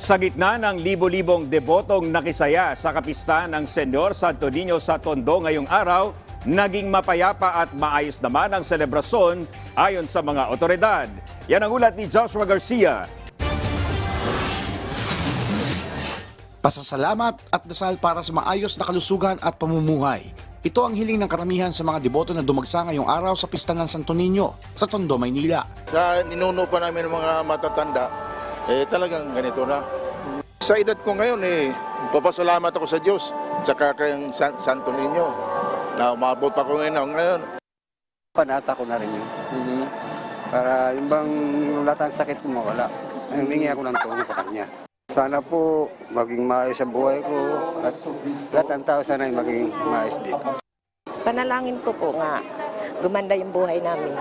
Sa gitna ng libo-libong debotong nakisaya sa kapistahan ng Senyor Santo Niño sa Tondo ngayong araw, naging mapayapa at maayos naman ang selebrasyon ayon sa mga otoridad. Yan ang ulat ni Joshua Garcia. Pasasalamat at dasal para sa maayos na kalusugan at pamumuhay. Ito ang hiling ng karamihan sa mga deboto na dumagsa ngayong araw sa pista ng Santo Niño sa Tondo, Maynila. Sa ninuno pa namin ng mga matatanda, eh talagang ganito na. Sa edad ko ngayon, eh, papasalamat ako sa Diyos, tsaka kay San- Santo Niño, na umabot pa ko ngayon. ngayon. Panata ko na rin yun. Para yung bang lahat ng sakit ko mawala. Humingi ako ng tulong sa kanya. Sana po maging maayos ang buhay ko at lahat ng tao sana ay maging maayos din. Panalangin ko po nga, gumanda yung buhay namin.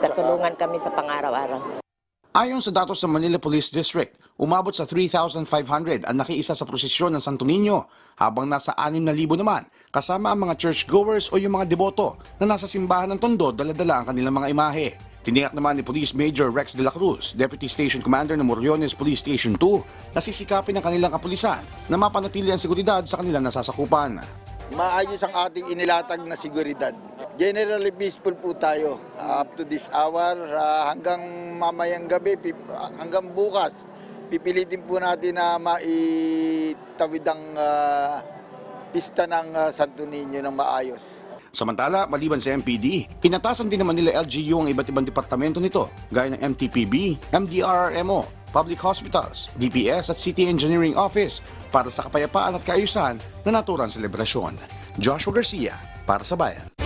Katulungan kami sa pang-araw-araw. Ayon sa datos ng Manila Police District, umabot sa 3,500 ang nakiisa sa prosesyon ng Santo Niño, habang nasa 6,000 naman kasama ang mga churchgoers o yung mga deboto na nasa simbahan ng Tondo daladala ang kanilang mga imahe. Tiniyak naman ni Police Major Rex de la Cruz, Deputy Station Commander ng Moriones Police Station 2, na sisikapin ng kanilang kapulisan na mapanatili ang seguridad sa kanilang nasasakupan. maayos ang ating inilatag na seguridad. Generally peaceful po tayo up to this hour uh, hanggang mamayang gabi, hanggang bukas. Pipilitin po natin na maitawid ang uh, pista ng uh, Santo Niño ng maayos. Samantala, maliban sa MPD, inatasan din naman nila LGU ang iba't ibang departamento nito, gaya ng MTPB, MDRRMO, Public Hospitals, DPS at City Engineering Office para sa kapayapaan at kaayusan na naturang selebrasyon. Joshua Garcia, para sa Bayan.